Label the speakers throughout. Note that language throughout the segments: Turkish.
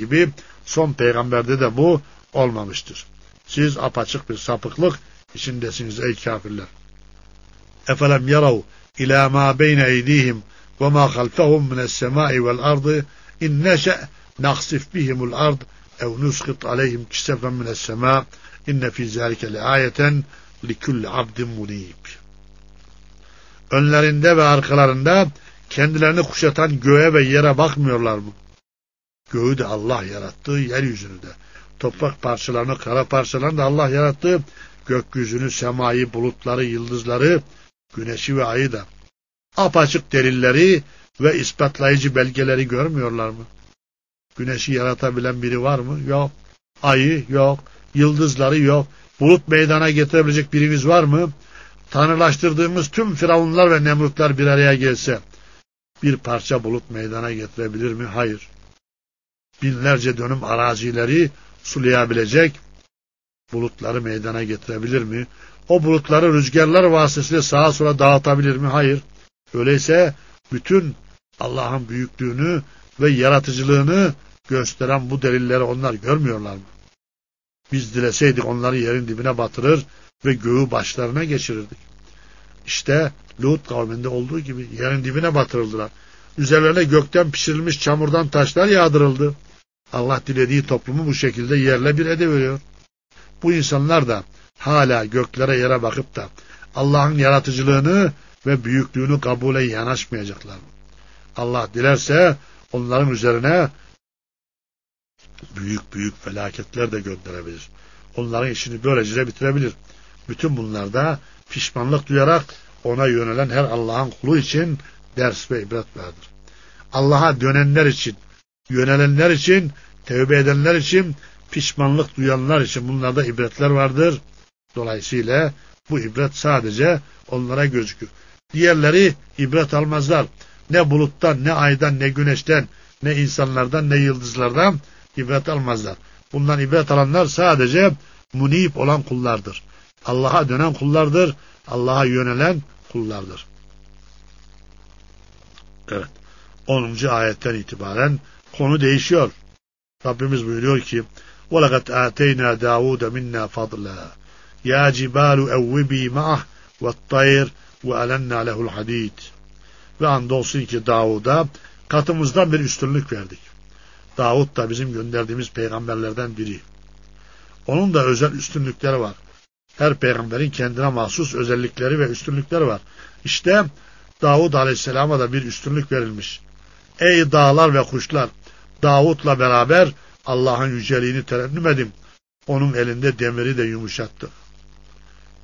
Speaker 1: gibi son peygamberde de bu olmamıştır. Siz apaçık bir sapıklık içindesiniz ey kafirler. Efelem yarav ila ma beyne eydihim ve ma halfahum mines semai vel ardı in neşe naksif bihimul ard ev nuskit aleyhim kisefen mines sema inne fi zâlike le ayeten likulli abdin munib. Önlerinde ve arkalarında kendilerini kuşatan göğe ve yere bakmıyorlar mı? Göğü de Allah yarattı, yeryüzünü de. Toprak parçalarını, kara parçalarını da Allah yarattı. Gökyüzünü, semayı, bulutları, yıldızları, güneşi ve ayı da. Apaçık delilleri ve ispatlayıcı belgeleri görmüyorlar mı? Güneşi yaratabilen biri var mı? Yok. Ayı yok. Yıldızları yok. Bulut meydana getirebilecek birimiz var mı? Tanrılaştırdığımız tüm firavunlar ve nemrutlar bir araya gelse bir parça bulut meydana getirebilir mi? Hayır. Binlerce dönüm arazileri sulayabilecek bulutları meydana getirebilir mi? O bulutları rüzgarlar vasıtasıyla sağa sola dağıtabilir mi? Hayır. Öyleyse bütün Allah'ın büyüklüğünü ve yaratıcılığını gösteren bu delilleri onlar görmüyorlar mı? Biz dileseydik onları yerin dibine batırır ve göğü başlarına geçirirdik. İşte Lut kavminde olduğu gibi yerin dibine batırıldılar. Üzerlerine gökten pişirilmiş çamurdan taşlar yağdırıldı. Allah dilediği toplumu bu şekilde yerle bir ediveriyor. Bu insanlar da hala göklere yere bakıp da Allah'ın yaratıcılığını ve büyüklüğünü kabule yanaşmayacaklar. Allah dilerse onların üzerine büyük büyük felaketler de gönderebilir. Onların işini böylece bitirebilir. Bütün bunlarda pişmanlık duyarak ona yönelen her Allah'ın kulu için ders ve ibret vardır. Allah'a dönenler için, yönelenler için, tevbe edenler için, pişmanlık duyanlar için bunlarda ibretler vardır. Dolayısıyla bu ibret sadece onlara gözükür. Diğerleri ibret almazlar. Ne buluttan, ne aydan, ne güneşten, ne insanlardan, ne yıldızlardan ibret almazlar. Bundan ibret alanlar sadece munip olan kullardır. Allah'a dönen kullardır. Allah'a yönelen kullardır. Evet. 10. ayetten itibaren konu değişiyor. Rabbimiz buyuruyor ki وَلَقَدْ آتَيْنَا دَاوُودَ مِنَّا فَضْلًا يَا جِبَالُ اَوِّبِي مَعَهُ وَالطَّيْرِ وَأَلَنَّا لَهُ الْحَد۪يدِ Ve andolsun ki Davud'a katımızdan bir üstünlük verdik. Davud da bizim gönderdiğimiz peygamberlerden biri. Onun da özel üstünlükleri var. Her peygamberin kendine mahsus özellikleri ve üstünlükleri var. İşte Davud Aleyhisselam'a da bir üstünlük verilmiş. Ey dağlar ve kuşlar! Davud'la beraber Allah'ın yüceliğini terennüm edin. Onun elinde demiri de yumuşattı.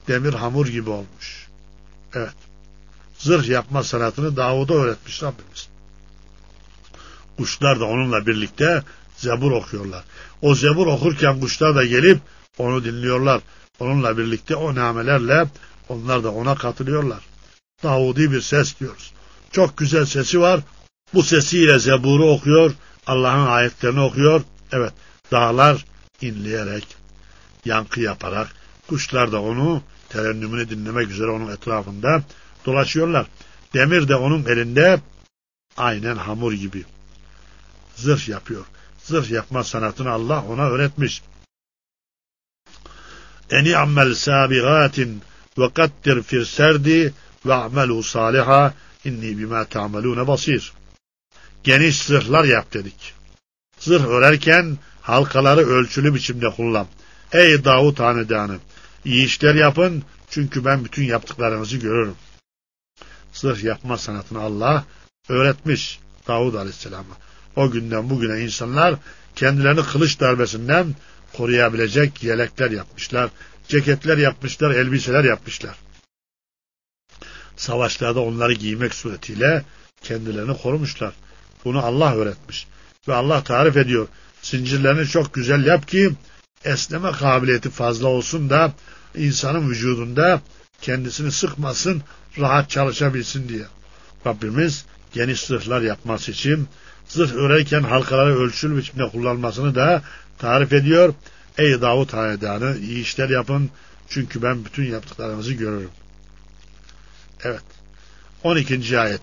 Speaker 1: Demir hamur gibi olmuş. Evet. Zırh yapma sanatını Davud'a öğretmiş Rabbimiz. Kuşlar da onunla birlikte zebur okuyorlar. O zebur okurken kuşlar da gelip onu dinliyorlar. Onunla birlikte o namelerle onlar da ona katılıyorlar. Davudi bir ses diyoruz. Çok güzel sesi var. Bu sesiyle Zebur'u okuyor. Allah'ın ayetlerini okuyor. Evet dağlar inleyerek, yankı yaparak, kuşlar da onu terennümünü dinlemek üzere onun etrafında dolaşıyorlar. Demir de onun elinde aynen hamur gibi. Zırh yapıyor. Zırh yapma sanatını Allah ona öğretmiş. Eni ammel sabigatin ve kattir fir serdi ve amelu saliha inni bima ta'melune basir. Geniş zırhlar yap dedik. Zırh örerken halkaları ölçülü biçimde kullan. Ey Davut hanedanı! İyi işler yapın çünkü ben bütün yaptıklarınızı görürüm. Zırh yapma sanatını Allah öğretmiş Davud Aleyhisselam'a. O günden bugüne insanlar kendilerini kılıç darbesinden koruyabilecek yelekler yapmışlar, ceketler yapmışlar, elbiseler yapmışlar. Savaşlarda onları giymek suretiyle kendilerini korumuşlar. Bunu Allah öğretmiş. Ve Allah tarif ediyor. Zincirlerini çok güzel yap ki esneme kabiliyeti fazla olsun da insanın vücudunda kendisini sıkmasın, rahat çalışabilsin diye. Rabbimiz geniş zırhlar yapması için zırh örerken halkaları ölçülü biçimde kullanmasını da tarif ediyor. Ey Davut hanedanı iyi işler yapın çünkü ben bütün yaptıklarınızı görürüm. Evet. 12. ayet.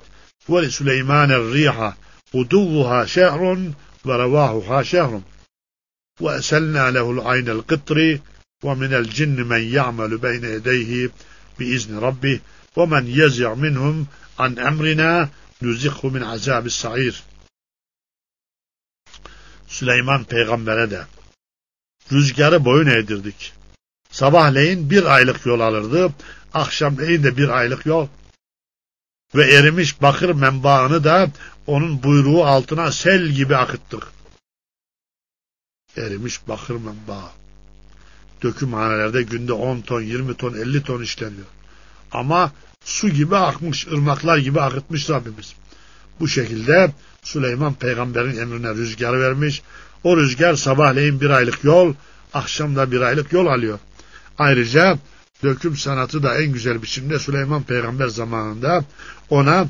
Speaker 1: Ve Süleyman riha uduvvuha şehrun ورواحها شهر وأسلنا له العين القطر ومن الجن من يعمل بين يديه بإذن ربه ومن يزع منهم عن أمرنا نزقه min azab sair. Süleyman peygambere de rüzgarı boyun eğdirdik. Sabahleyin bir aylık yol alırdı, akşamleyin de bir aylık yol. ve erimiş bakır menbaını da onun buyruğu altına sel gibi akıttık. Erimiş bakır menbaı. Dökümhanelerde günde 10 ton, 20 ton, 50 ton işleniyor. Ama su gibi akmış, ırmaklar gibi akıtmış Rabbimiz. Bu şekilde Süleyman peygamberin emrine rüzgar vermiş. O rüzgar sabahleyin bir aylık yol, akşamda bir aylık yol alıyor. Ayrıca döküm sanatı da en güzel biçimde Süleyman peygamber zamanında ona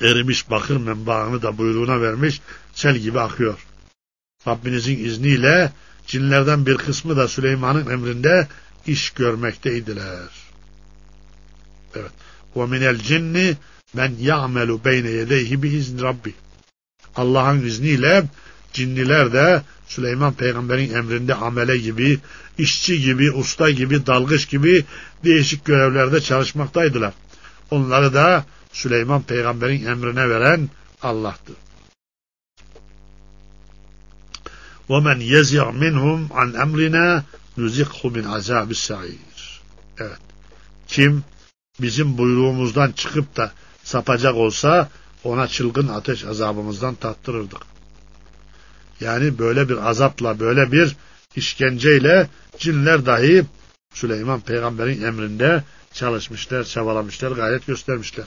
Speaker 1: erimiş bakır menbaını da buyruğuna vermiş, sel gibi akıyor. Rabbinizin izniyle cinlerden bir kısmı da Süleyman'ın emrinde iş görmekteydiler. Evet. وَمِنَ الْجِنِّ men ya'melu beyne yedeyhi biizni rabbi. Allah'ın izniyle cinniler de Süleyman peygamberin emrinde amele gibi, işçi gibi, usta gibi, dalgıç gibi değişik görevlerde çalışmaktaydılar. Onları da Süleyman peygamberin emrine veren Allah'tı. وَمَنْ يَزِعْ مِنْهُمْ عَنْ اَمْرِنَا نُزِقْهُ مِنْ عَذَابِ السَّعِيرِ Evet. Kim bizim buyruğumuzdan çıkıp da sapacak olsa ona çılgın ateş azabımızdan tattırırdık. Yani böyle bir azapla, böyle bir işkenceyle cinler dahi Süleyman peygamberin emrinde çalışmışlar, çabalamışlar, gayret göstermişler.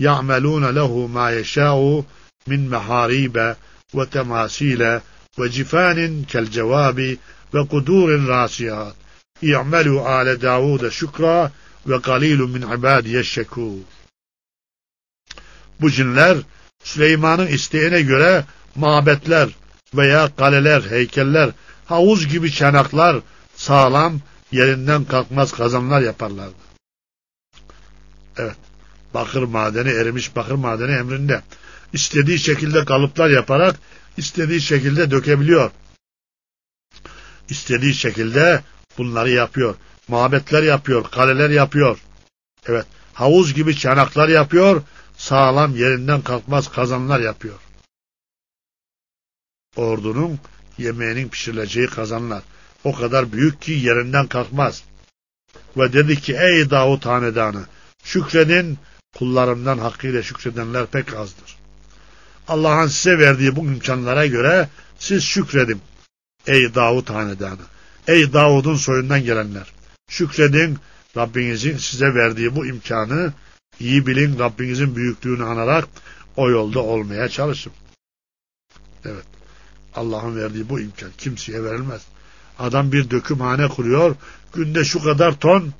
Speaker 1: يَعْمَلُونَ لَهُ مَا يَشَاءُ مِنْ مَحَارِيبَ وَتَمَاسِيلَ وَجِفَانٍ كَالْجَوَابِ وَقُدُورٍ رَاسِيَاتٍ اِعْمَلُوا آلَ دَاوُودَ شُكْرًا وَقَلِيلٌ مِنْ عِبَادِيَ الشَّكُورِ Bu cinler Süleyman'ın isteğine göre mabetler veya kaleler, heykeller, havuz gibi çanaklar, sağlam, yerinden kalkmaz kazanlar yaparlardı. Evet, bakır madeni, erimiş bakır madeni emrinde. İstediği şekilde kalıplar yaparak, istediği şekilde dökebiliyor. İstediği şekilde bunları yapıyor. Mabetler yapıyor, kaleler yapıyor. Evet, havuz gibi çanaklar yapıyor, sağlam yerinden kalkmaz kazanlar yapıyor. Ordunun yemeğinin pişirileceği kazanlar. O kadar büyük ki yerinden kalkmaz. Ve dedi ki ey Davut hanedanı şükredin kullarımdan hakkıyla şükredenler pek azdır. Allah'ın size verdiği bu imkanlara göre siz şükredin. Ey Davut hanedanı. Ey Davud'un soyundan gelenler. Şükredin Rabbinizin size verdiği bu imkanı iyi bilin Rabbinizin büyüklüğünü anarak o yolda olmaya çalışın. Evet. Allah'ın verdiği bu imkan kimseye verilmez. Adam bir dökümhane kuruyor, günde şu kadar ton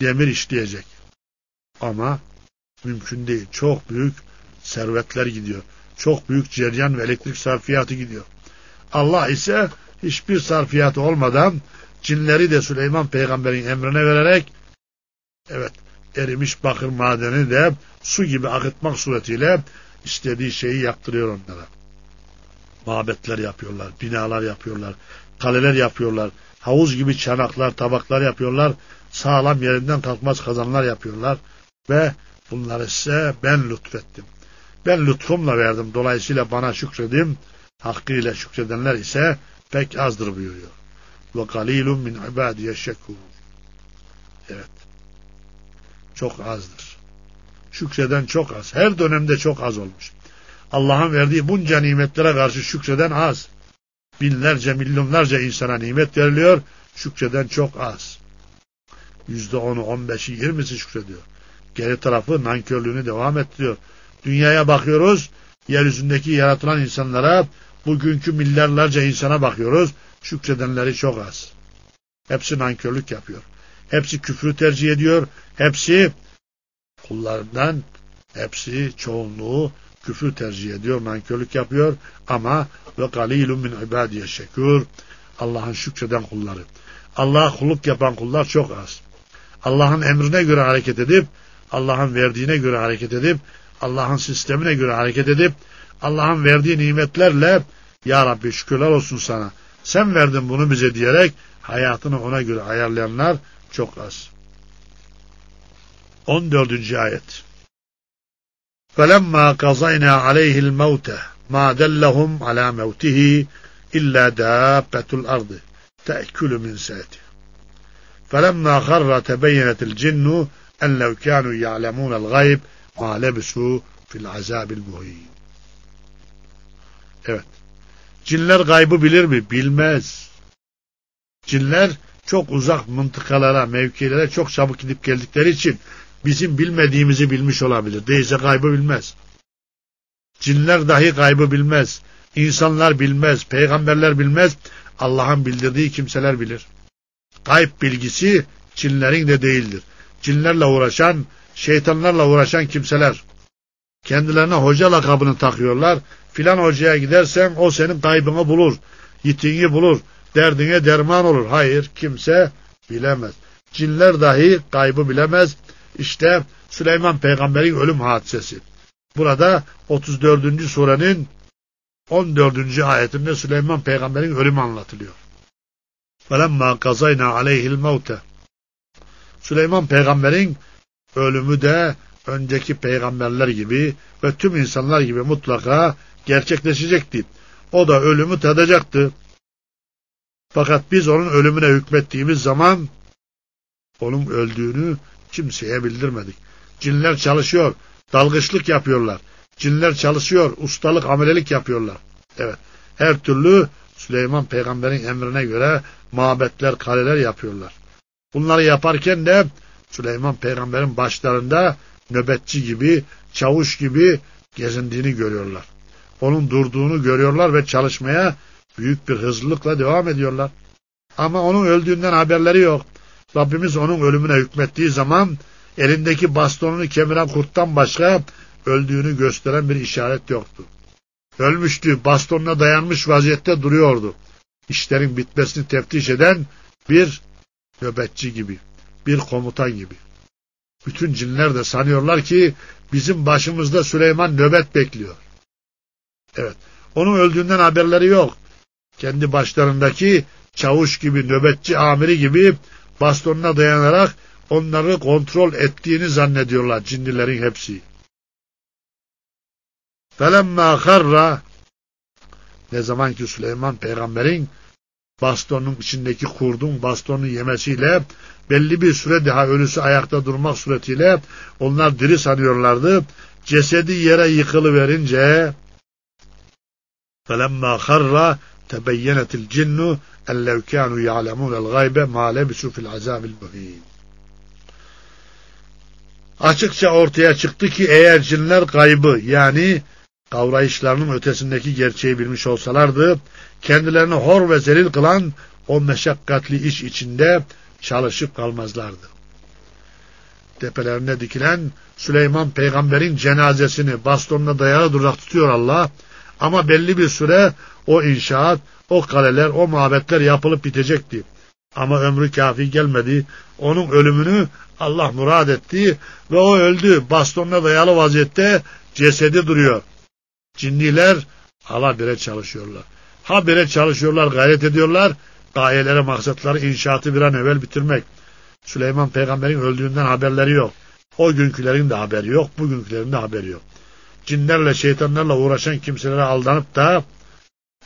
Speaker 1: demir işleyecek. Ama mümkün değil. Çok büyük servetler gidiyor. Çok büyük ceryan ve elektrik sarfiyatı gidiyor. Allah ise hiçbir sarfiyatı olmadan cinleri de Süleyman peygamberin emrine vererek evet erimiş bakır madeni de su gibi akıtmak suretiyle istediği şeyi yaptırıyor onlara. Mabetler yapıyorlar, binalar yapıyorlar, kaleler yapıyorlar, havuz gibi çanaklar, tabaklar yapıyorlar, sağlam yerinden kalkmaz kazanlar yapıyorlar ve bunları size ben lütfettim. Ben lütfumla verdim, dolayısıyla bana şükredim, hakkıyla şükredenler ise pek azdır buyuruyor. Ve galilun min ibadiye şekur. Evet. Çok azdır. Şükreden çok az. Her dönemde çok az olmuş. Allah'ın verdiği bunca nimetlere karşı şükreden az. Binlerce, milyonlarca insana nimet veriliyor. Şükreden çok az. Yüzde onu, on beşi, yirmisi şükrediyor. Geri tarafı nankörlüğünü devam ettiriyor. Dünyaya bakıyoruz, yeryüzündeki yaratılan insanlara, bugünkü milyarlarca insana bakıyoruz. Şükredenleri çok az. Hepsi nankörlük yapıyor. Hepsi küfrü tercih ediyor. Hepsi kullarından, hepsi çoğunluğu küfrü tercih ediyor, nankörlük yapıyor. Ama ve galilun min ibadiye şekur. Allah'ın şükreden kulları. Allah'a kulluk yapan kullar çok az. Allah'ın emrine göre hareket edip, Allah'ın verdiğine göre hareket edip, Allah'ın sistemine göre hareket edip, Allah'ın verdiği nimetlerle Ya Rabbi şükürler olsun sana. Sen verdin bunu bize diyerek hayatını ona göre ayarlayanlar çok az. 14. ayet. فَلَمَّا قَضَيْنَا عَلَيْهِ الْمَوْتَ مَا دَلَّهُمْ عَلَى مَوْتِهِ إِلَّا دَابَّةُ الْأَرْضِ تَأْكُلُ مِنْ سَأَتِهِ فَلَمَّا خَرَّ تَبَيَّنَتِ الْجِنُّ أَنْ لَوْ كَانُوا يَعْلَمُونَ الْغَيْبِ مَا لَبِسُوا فِي الْعَذَابِ الْمُهِينِ Evet. Cinler gaybı bilir mi? Bilmez. Cinler çok uzak mıntıkalara, mevkilere çok çabuk gidip geldikleri için bizim bilmediğimizi bilmiş olabilir. Değilse gaybı bilmez. Cinler dahi gaybı bilmez. İnsanlar bilmez, peygamberler bilmez. Allah'ın bildirdiği kimseler bilir. Gayb bilgisi cinlerin de değildir. Cinlerle uğraşan, şeytanlarla uğraşan kimseler. Kendilerine hoca lakabını takıyorlar. Filan hocaya gidersen o senin kaybını bulur, yitiğini bulur, derdine derman olur. Hayır, kimse bilemez. Cinler dahi kaybı bilemez. İşte Süleyman peygamberin ölüm hadisesi. Burada 34. surenin 14. ayetinde Süleyman peygamberin ölümü anlatılıyor. وَلَمَّا قَزَيْنَا عَلَيْهِ الْمَوْتَ Süleyman peygamberin ölümü de önceki peygamberler gibi ve tüm insanlar gibi mutlaka gerçekleşecekti. O da ölümü tadacaktı. Fakat biz onun ölümüne hükmettiğimiz zaman onun öldüğünü kimseye bildirmedik. Cinler çalışıyor, dalgıçlık yapıyorlar. Cinler çalışıyor, ustalık, amelelik yapıyorlar. Evet, her türlü Süleyman peygamberin emrine göre mabetler, kaleler yapıyorlar. Bunları yaparken de Süleyman peygamberin başlarında nöbetçi gibi, çavuş gibi gezindiğini görüyorlar. Onun durduğunu görüyorlar ve çalışmaya büyük bir hızlılıkla devam ediyorlar. Ama onun öldüğünden haberleri yok. Rabbimiz onun ölümüne hükmettiği zaman elindeki bastonunu kemiren kurttan başka öldüğünü gösteren bir işaret yoktu. Ölmüştü, bastonuna dayanmış vaziyette duruyordu. İşlerin bitmesini teftiş eden bir nöbetçi gibi, bir komutan gibi. Bütün cinler de sanıyorlar ki bizim başımızda Süleyman nöbet bekliyor. Evet, onun öldüğünden haberleri yok. Kendi başlarındaki çavuş gibi, nöbetçi amiri gibi bastonuna dayanarak onları kontrol ettiğini zannediyorlar cinlilerin hepsi. Felemma harra ne zaman ki Süleyman peygamberin bastonun içindeki kurdun bastonu yemesiyle belli bir süre daha ölüsü ayakta durmak suretiyle onlar diri sanıyorlardı. Cesedi yere yıkılıverince فَلَمَّا خَرَّ تَبَيَّنَتِ الْجِنُّ اَنْ لَوْ كَانُوا يَعْلَمُونَ الْغَيْبَ مَا لَبِسُوا فِي الْعَذَابِ الْمُهِينَ Açıkça ortaya çıktı ki eğer cinler kaybı yani kavrayışlarının ötesindeki gerçeği bilmiş olsalardı, kendilerini hor ve zelil kılan o meşakkatli iş içinde çalışıp kalmazlardı. Tepelerine dikilen Süleyman peygamberin cenazesini bastonuna dayalı durarak tutuyor Allah. Ama belli bir süre o inşaat, o kaleler, o mabetler yapılıp bitecekti. Ama ömrü kafi gelmedi. Onun ölümünü Allah murad etti ve o öldü. Bastonuna dayalı vaziyette cesedi duruyor. Cinniler hala bire çalışıyorlar. Ha bire çalışıyorlar, gayret ediyorlar. Gayelere, maksatları, inşaatı bir an evvel bitirmek. Süleyman peygamberin öldüğünden haberleri yok. O günkülerin de haberi yok, bugünkülerin de haberi yok. Cinlerle, şeytanlarla uğraşan kimselere aldanıp da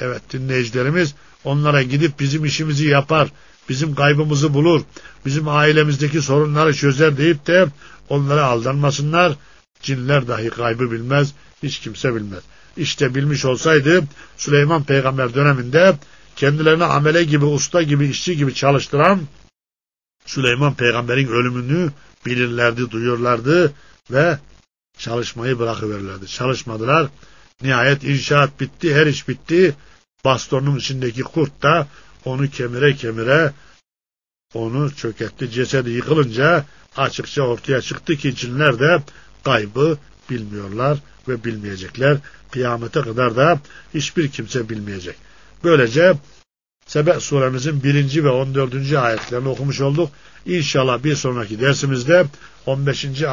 Speaker 1: evet dinleyicilerimiz onlara gidip bizim işimizi yapar, bizim kaybımızı bulur, bizim ailemizdeki sorunları çözer deyip de onlara aldanmasınlar. Cinler dahi kaybı bilmez, hiç kimse bilmez. İşte bilmiş olsaydı Süleyman peygamber döneminde kendilerini amele gibi, usta gibi, işçi gibi çalıştıran Süleyman peygamberin ölümünü bilirlerdi, duyuyorlardı ve çalışmayı bırakıverirlerdi. Çalışmadılar. Nihayet inşaat bitti, her iş bitti. Bastonun içindeki kurt da onu kemire kemire onu çökertti. Cesedi yıkılınca açıkça ortaya çıktı ki cinler de kaybı bilmiyorlar ve bilmeyecekler. Kıyamete kadar da hiçbir kimse bilmeyecek. Böylece Sebe suremizin birinci ve on dördüncü ayetlerini okumuş olduk. İnşallah bir sonraki dersimizde on beşinci